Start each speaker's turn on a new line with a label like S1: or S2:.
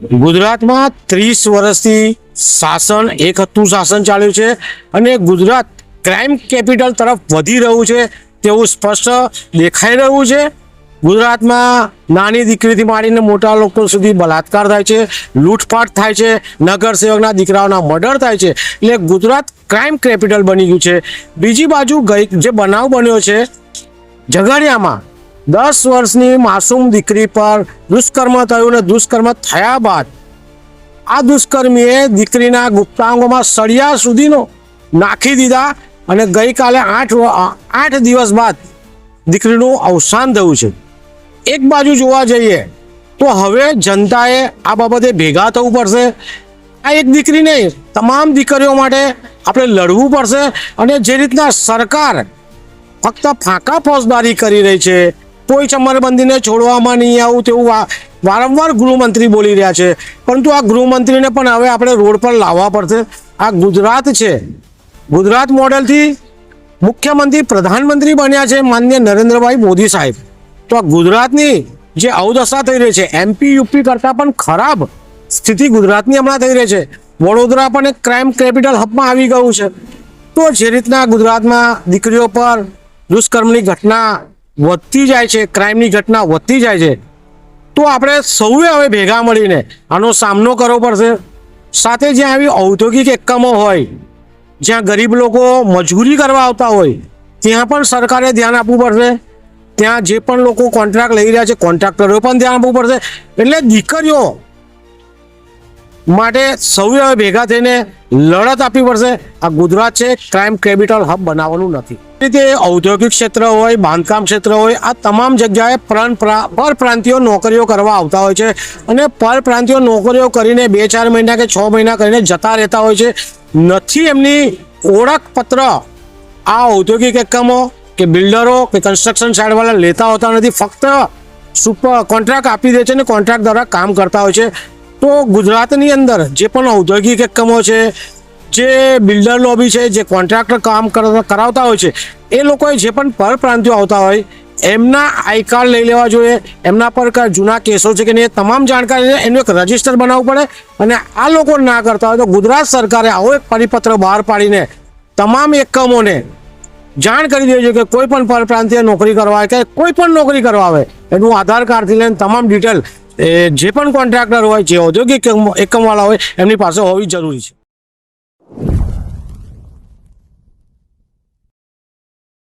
S1: ગુજરાતમાં ત્રીસ વર્ષથી શાસન, એક હતું શાસન ચાલ્યું છે અને ગુજરાત ક્રાઇમ કેપિટલ તરફ વધી રહ્યું છે તેવું સ્પષ્ટ દેખાઈ રહ્યું છે. ગુજરાતમાં નાની દીકરીથી માંડીને મોટા લોકો સુધી બલાત્કાર થાય છે, લૂંટફાટ થાય છે નગરસેવકના દીકરાઓના મર્ડર થાય છે. એટલે ગુજરાત ક્રાઇમ કેપિટલ બની ગયું છે. બીજી બાજુ ગઈ જે બનાવ બન્યો છે, ઝઘડિયામાં દસ વર્ષની માસૂમ દીકરી પર દુષ્કર્મ થયું ને દુષ્કર્મ થયા બાદ આ દુષ્કર્મીએ દીકરીના ગુપ્તાંગોમાં સળિયા સુધીનો નાખી દીધા અને ગઈકાલે આઠ આઠ દિવસ બાદ દીકરીનું અવસાન થયું છે. એક બાજુ જોવા જઈએ તો હવે જનતાએ આ બાબતે ભેગા થવું પડશે. આ એક દીકરી નહીં, તમામ દીકરીઓ માટે આપણે લડવું પડશે અને જે રીતના સરકાર ફક્ત ફાંકા ફોજદારી કરી રહી છે કોઈ ચમરબંધીને છોડવામાં નહીં આવું તેવું વારંવાર ગૃહમંત્રી બોલી રહ્યા છે. પરંતુ આ ગૃહમંત્રીને પણ હવે આપણે રોડ પર લાવવા પડશે. આ ગુજરાત છે. ગુજરાત મોડેલથી મુખ્યમંત્રી, પ્રધાનમંત્રી બન્યા છે માન્ય નરેન્દ્રભાઈ મોદી સાહેબ. તો આ ગુજરાતની જે અવદશા થઈ રહી છે એમપી યુપી કરતાં પણ ખરાબ સ્થિતિ ગુજરાતની હમણાં થઈ રહી છે. વડોદરા પણ એક ક્રાઇમ કેપિટલ હબમાં આવી ગયું છે. તો જે રીતના ગુજરાતમાં દીકરીઓ પર દુષ્કર્મની ઘટના વધતી જાય છે ક્રાઇમની ઘટના વધતી જાય છે, તો આપણે સૌએ હવે ભેગા મળીને આનો સામનો કરવો પડશે. સાથે જ્યાં આવી ઔદ્યોગિક એકમો હોય, જ્યાં ગરીબ લોકો મજૂરી કરવા આવતા હોય, ત્યાં પણ સરકારે ધ્યાન આપવું પડશે. ત્યાં જે પણ લોકો કોન્ટ્રાક્ટ લઈ રહ્યા છે કોન્ટ્રાક્ટરોએ પણ ધ્યાન આપવું પડશે. એટલે દીકરીઓ માટે સૌએ હવે ભેગા થઈને લડત આપવી પડશે. આ ગુજરાત છે ક્રાઇમ કેપિટલ હબ બનાવવાનું નથી. રીતે ઔદ્યોગિક ક્ષેત્ર હોય, બાંધકામ ક્ષેત્ર હોય, આ તમામ જગ્યાએ પ્રાંત પરપ્રાંતિયો નોકરીઓ કરવા આવતા હોય છે. અને પરપ્રાંતિયો નોકરીઓ કરીને બે ચાર મહિના કે છ મહિના કરીને જતા રહેતા હોય છે. નથી એમની ઓળખપત્ર આ ઔદ્યોગિક એકમો કે બિલ્ડરો કે કન્સ્ટ્રક્શન સાઇડવાળા લેતા હોતા નથી. ફક્ત સુપર કોન્ટ્રાક્ટ આપી દે છે અને કોન્ટ્રાક્ટ દ્વારા કામ કરતા હોય છે. તો ગુજરાતની અંદર જે પણ ઔદ્યોગિક એકમો છે, જે બિલ્ડર લોબી છે, જે કોન્ટ્રાક્ટર કામ કર- કરાવતા હોય છે, એ લોકોએ જે પણ પરપ્રાંતિયો આવતા હોય, એમના આઈ કાર્ડ લઈ લેવા જોઈએ, એમના પર જૂના કેસો છે કે નહીં, એ તમામ જાણકારી એનું એક રજિસ્ટર બનાવવું પડે અને આ લોકો ના કરતા હોય તો ગુજરાત સરકારે આવો એક પરિપત્ર બહાર પાડીને તમામ એકમોને જાણ કરી દેવી જોઈએ કે કોઈ પણ પરપ્રાંતીય નોકરી કરવા કે કોઈ પણ નોકરી કરવા આવે, એનું આધાર કાર્ડથી લઈને તમામ ડિટેલ એ જે પણ કોન્ટ્રાક્ટર હોય જે ઔદ્યોગિક એકમવાળા હોય એમની પાસે હોવી જરૂરી છે.